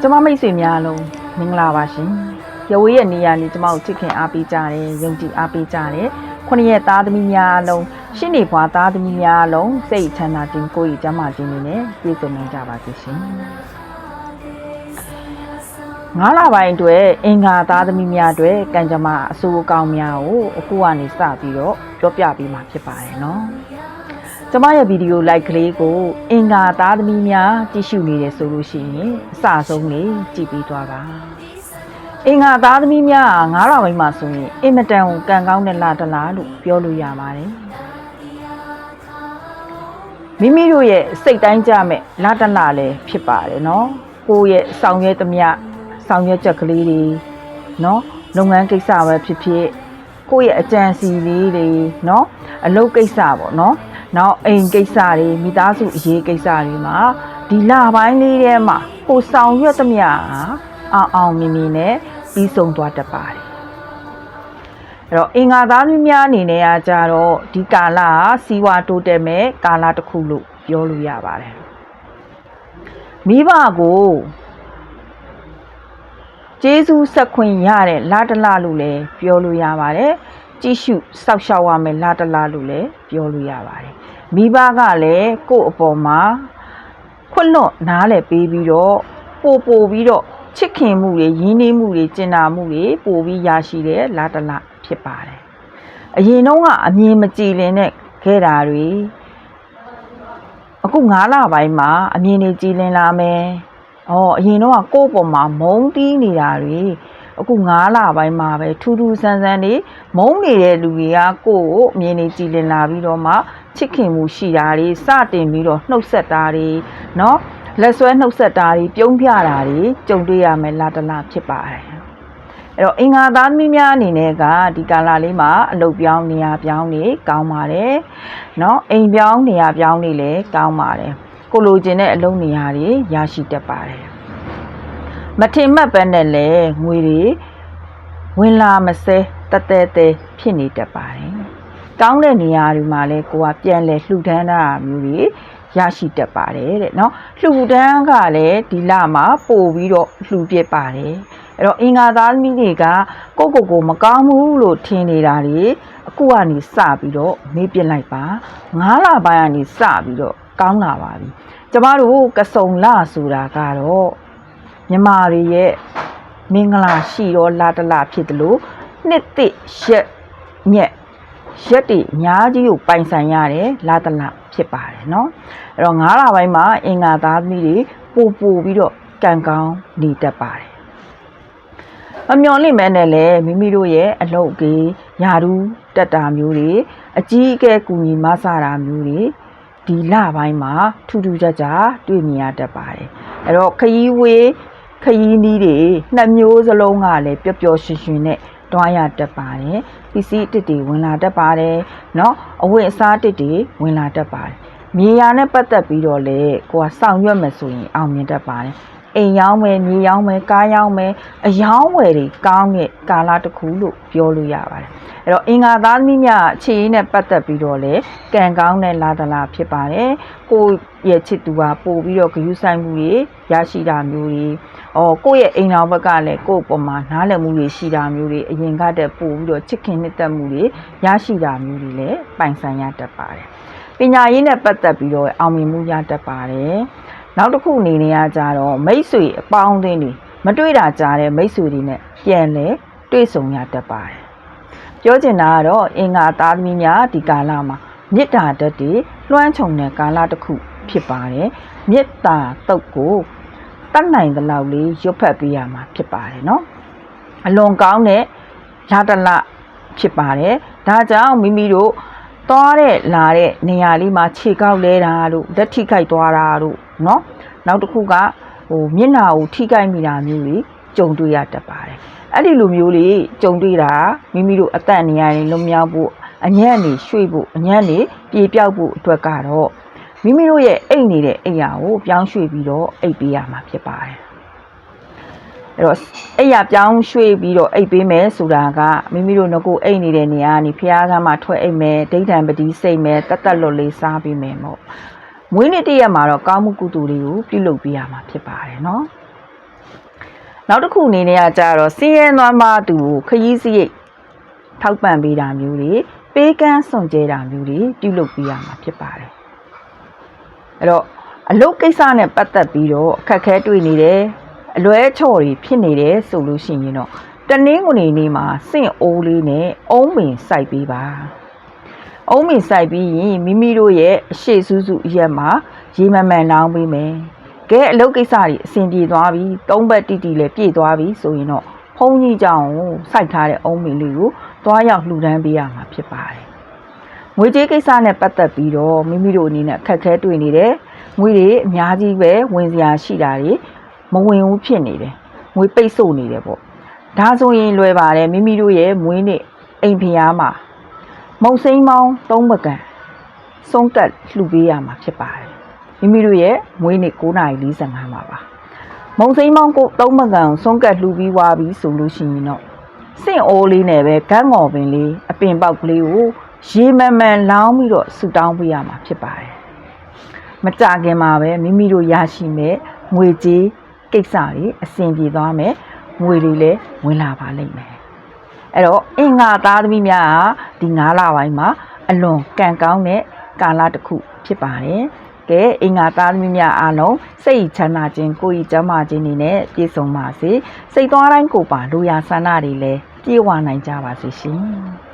ကျမမိတ်ဆွေများအလုံးမင်္ဂလာပါရှင်။ရဝေးရဲ့နေရာနေကျမကိုချစ်ခင်အားပေးကြတယ်၊ယုံကြည်အားပေးကြတယ်။ခုနှစ်ရက်သားသမီးများအလုံးရှင်းနေဘွားသားသမီးများအလုံးစိတ်ချမ်းသာခြင်းကိုယ်ရည်ကျမ်းမာခြင်းတွေနဲ့ပြည့်စုံနိုင်ကြပါစေရှင်။ငါးလပိုင်းအတွက်အင်္ဂါသားသမီးများအတွက်ကံကြမ္မာအဆိုးအကောင်းများကိုအခုကနေစပြီးတော့ပြောပြပေးမှာဖြစ်ပါတယ်နော်။ ကျမရဲ့ဗီဒီယို like ကလေးကိုအင်္ဂါသားသမီးများကြည့်ရှုနေတယ်ဆိုလို့ရှိရင်အစဆုံးလေးကြည့်ပြီးသွားပါအင်္ဂါသားသမီးများငါးလပိုင်းမှာဆိုရင်အင်မတန်ကိုကံကောင်းတဲ့လတစ်လားလို့ပြောလို့ရပါတယ်မိမိတို့ရဲ့စိတ်တိုင်းကြမဲ့လတစ်လားလည်းဖြစ်ပါတယ်နော်ကိုယ့်ရဲ့ဆောင်ရွက်သမျှဆောင်ရွက်ချက်ကလေးတွေနော်လုပ်ငန်းကိစ္စပဲဖြစ်ဖြစ်ကိုယ့်ရဲ့အကြံစီလေးတွေနော်အလုပ်ကိစ္စပေါ့နော် နောက်အိမ်ကိစ္စတွေမိသားစုအရေးကိစ္စတွေမှာဒီလပိုင်းလေးထဲမှာကိုယ်ဆောင်ရွက်သမျှဟာအောင်အောင်မြင်မြင်နဲ့ပြီးဆုံးသွားတတ်ပါတယ်အဲ့တော့အင်္ဂါသားမျိုးများအနေနဲ့ကကြတော့ဒီကာလဟာစီဝါတိုးတက်မဲ့ကာလတစ်ခုလို့ပြောလို့ရပါတယ်မိဘကိုကျေးဇူးဆက်ခွင့်ရတဲ့လာတလလို့လည်းပြောလို့ရပါတယ်ကြည့်ရှုစောက်ရှောက်ရမယ်လာတလလို့လည်းပြောလို့ရပါတယ် မိဘကလည်းကိုယ့်အပေါ်မှာခွလွတ်နားလည်ပေးပြီးတော့ပို့ပို့ပြီးတော့ချစ်ခင်မှုတွေရင်းနှီးမှုတွေကျင်နာမှုတွေပို့ပြီးရရှိတဲ့လာတလဖြစ်ပါတယ်အရင်တော့ကအမြင်မကြည်လင်တဲ့ခဲ့တာတွေအခု9လပိုင်းမှာအမြင်တွေကြည်လင်လာမယ်။အော်အရင်တော့ကကိုယ့်ပေါ်မှာမုန်းတီးနေတာတွေ အခု9လပိုင်းမှာပဲထူးထူးဆန်းဆန်းနေမုန်းနေတဲ့လူတွေကကိုယ့်ကိုအမြင်တွေကြည်လင်လာပြီးတော့မှချစ်ခင်မှုရှိတာတွေစတင်ပြီးတော့နှုတ်ဆက်တာတွေเนาะလက်ဆွဲနှုတ်ဆက်တာတွေပြုံးပြတာတွေကြုံတွေ့ရမယ်လာတလားဖြစ်ပါတယ်။အဲ့တော့အင်္ဂါသားသမီးများအနေနဲ့ကဒီကာလလေးမှာအလုပ်ပြောင်းနေရာပြောင်းနေကောင်းပါတယ်เนาะအိမ်ပြောင်းနေရာပြောင်းနေလည်းကောင်းပါတယ်ကိုလိုချင်တဲ့အလုပ်နေရာတွေရရှိတတ်ပါတယ် မထင်မှတ်ပဲနဲ့လည်းငွေတွေဝင်လာမစဲတတဲတဲဖြစ်နေတတ်ပါတယ်ကောင်းတဲ့နေရာတွေမှာလည်းကိုကပြန်လဲလှူဒန်းတာမျိုးတွေရရှိတတ်ပါတယ်တဲ့เนาะလှူဒန်းကလည်းဒီလမှာပို့ပြီးတော့လှူပြစ်ပါတယ်အဲ့တော့အင်္ဂါသားသမီးတွေကကိုယ့်ကိုယ်ကိုမကောင်းဘူးလို့ထင်နေတာတွေအခုကနေစပြီးတော့မေးပြစ်လိုက်ပါ9လပိုင်းကနေစပြီးတော့ကောင်းလာပါပြီကျမတို့ကစုံလဆိုတာကတော့ မြမာတွေရဲ့မင်္ဂလာရှိတော့လာတလာဖြစ်တယ်လို့နှစ်သိရက်ညက်ရက်တွေအများကြီးကိုပိုင်ဆိုင်ရတယ်လာတလာဖြစ်ပါတယ်เนาะအဲ့တော့9လပိုင်းမှာအင်္ဂါသားသမီးတွေပို့ပို့ပြီးတော့ကံကောင်းနေတတ်ပါတယ်မမျော်လင့်မဲနဲ့လည်းမိမိတို့ရဲ့အလုပ်ကြီးယာရူးတက်တာမျိုးတွေအကြီးအကဲကူညီမဆတာမျိုးတွေဒီလပိုင်းမှာထူးထူးခြားခြားတွေ့မြင်ရတတ်ပါတယ်အဲ့တော့ခရီးဝေး ခရီးနီးတွေနှစ်မျိုးစလုံးကလည်းပျော်ပျော်ရွှင်ရွှင်နဲ့တွားရတတ်ပါတယ်ပစ္စည်းတစ်တွေဝင်လာတတ်ပါတယ်เนาะအဝတ်အစားတစ်တွေဝင်လာတတ်ပါတယ်မြေယာနဲ့ပတ်သက်ပြီးတော့လေကိုကစောင့်ရွက်မယ်ဆိုရင်အောင်မြင်တတ်ပါတယ် အိမ်ရောင်းမယ်မြေရောင်းမယ်ကားရောင်းမယ်အယောင်းဝယ်တွေကောင်းတဲ့ကာလတစ်ခုလို့ပြောလို့ရပါတယ်အဲ့တော့အင်္ဂါသားသမီးများအခြေရင်းနဲ့ပတ်သက်ပြီးတော့လေကံကောင်းတဲ့လာတလာဖြစ်ပါတယ်ကိုယ့်ရဲ့ချစ်သူကပို့ပြီးတော့ဂရုစိုက်မှုတွေရရှိတာမျိုးတွေအော်ကိုယ့်ရဲ့အိမ်တော်ဘက်ကလည်းကိုယ့်ပုံမှာနားလည်မှုတွေရှိတာမျိုးတွေအရင်ကတည်းပို့ပြီးတော့ချစ်ခင်နှစ်သက်မှုတွေရရှိတာမျိုးတွေလည်းပိုင်ဆိုင်ရတတ်ပါတယ်ပညာရေးနဲ့ပတ်သက်ပြီးတော့အောင်မြင်မှုရတတ်ပါတယ် နောက်တစ်ခုအနေနဲ့ကကြတော့မိတ်ဆွေအပေါင်းအသင်းတွေမတွေ့တာကြားတဲ့မိတ်ဆွေတွေနဲ့ပြန်လဲတွေ့ဆုံရတတ်ပါတယ်ပြောချင်တာကတော့အင်္ဂါသားသမီးများဒီကာလမှာမေတ္တာဓာတ်တွေလွှမ်းခြုံတဲ့ကာလတစ်ခုဖြစ်ပါတယ်မေတ္တာတုတ်ကိုတတ်နိုင်တဲ့လောက်လေးရွတ်ဖတ်ပေးရမှာဖြစ်ပါတယ်เนาะအလွန်ကောင်းတဲ့လာတလဖြစ်ပါတယ်ဒါကြောင့်မိမိတို့ သွားတဲ့လာတဲ့နေရာလေးမှာခြေကောက်လဲတာတို့လက်ထိခိုက်သွားတာတို့เนาะနောက်တစ်ခုကဟိုမျက်နှာကိုထိခိုက်မိတာမျိုးတွေကြုံတွေ့ရတတ်ပါတယ်အဲ့ဒီလိုမျိုးလေးကြုံတွေ့တာမိမိတို့အသက်နေရာတွေလွန်မြောက်ဖို့အညံ့နေရွှေ့ဖို့အညံ့နေပြေပြောက်ဖို့အတွက်ကတော့မိမိတို့ရဲ့အိတ်နေတဲ့အိယာကိုပြောင်းရွှေ့ပြီးတော့အိတ်ပေးရမှာဖြစ်ပါတယ် အဲ့တော့အိယာပြောင်းရွှေ့ပြီးတော့အိတ်ပေးမယ်ဆိုတာကမိမိတို့ငကိုအိတ်နေတဲ့နေရာကနေဖျားကမှထွက်အိတ်မယ်ဒိဋ္ဌံပတိစိတ်မယ်တတ်တတ်လွတ်လေးစားပြီးမယ်မို့မွေးနေ့တစ်ရက်မှာတော့ကောင်းမှုကုသိုလ်လေးကိုပြုလုပ်ပေးရမှာဖြစ်ပါတယ်နော်နောက်တစ်ခုအနေနဲ့ကကြတော့စင်းရဲနွမ်းမသူကိုခရီးစရိတ်ထောက်ပံ့ပေးတာမျိုးတွေပေးကမ်းစွန့်ကြဲတာမျိုးတွေပြုလုပ်ပေးရမှာဖြစ်ပါတယ်အဲ့တော့အလုပ်ကိစ္စနဲ့ပတ်သက်ပြီးတော့အခက်အခဲတွေ့နေတယ် အလွဲချော်တွေဖြစ်နေတယ်ဆိုလို့ရှိရင်တော့တနင်္ဂနွေနေ့မှာစင့်အိုးလေးနဲ့အုံးပင်စိုက်ပေးပါအုံးမီစိုက်ပြီးရင်မိမိတို့ရဲ့အရှိစုစုအရက်မှာရေမမှန်လောင်းပေးမယ်။ကဲအလုပ်ကိစ္စတွေအဆင်ပြေသွားပြီ။သုံးဘက်တိတိလည်းပြည့်သွားပြီဆိုရင်တော့ဖုံးကြီးကြောင်ကိုစိုက်ထားတဲ့အုံးမီလေးကိုသွားရောက်လှူဒန်းပေးရမှာဖြစ်ပါတယ်။ငွေကြေးကိစ္စနဲ့ပတ်သက်ပြီးတော့မိမိတို့အနေနဲ့အခက်အခဲတွေ့နေတယ်။ငွေတွေအများကြီးပဲဝင်စရာရှိတာတွေ မဝင်ဘူးဖြစ်နေတယ်။ငွေပိတ်ဆို့နေတယ်ပေါ့။ဒါဆိုရင်လွယ်ပါတယ်မိမိတို့ရဲ့မွေးနေ့အိမ်ဖျားမှာမုံစိမ်းမောင်းသုံးပကံဆုံးကတ်လှူပေးရမှာဖြစ်ပါတယ်မိမိတို့ရဲ့မွေးနေ့9:45မှာပါမုံစိမ်းမောင်းကိုသုံးပကံကိုဆုံးကတ်လှူပြီးွားပြီးဆိုလို့ရှိရင်တော့စင့်အိုးလေးနဲ့ပဲဂန်းငေါ်ပင်လေးအပင်ပေါက်ကလေးကိုရေမှန်မှန်လောင်းပြီးတော့ဆူတောင်းပေးရမှာဖြစ်ပါတယ်မကြခင်မှာပဲမိမိတို့ရရှိမဲ့ငွေကြေး ကိစ္စတွေအဆင်ပြေသွားမယ်ငွေတွေလည်းဝင်လာပါလိမ့်မယ်အဲ့တော့အင်္ဂါသားသမီးများကဒီ9လပိုင်းမှာအလွန်ကံကောင်းတဲ့ကာလတစ်ခုဖြစ်ပါတယ်။ကဲအင်္ဂါသားသမီးများအားလုံးစိတ်ချမ်းသာခြင်းကိုယ်ဤကျမ်းမာခြင်းတွေနဲ့ပြည့်စုံပါစေ။စိတ်သွားတိုင်းကိုယ်ပါလူရဆန္ဒတွေလည်းပြည့်ဝနိုင်ကြပါစေရှင်။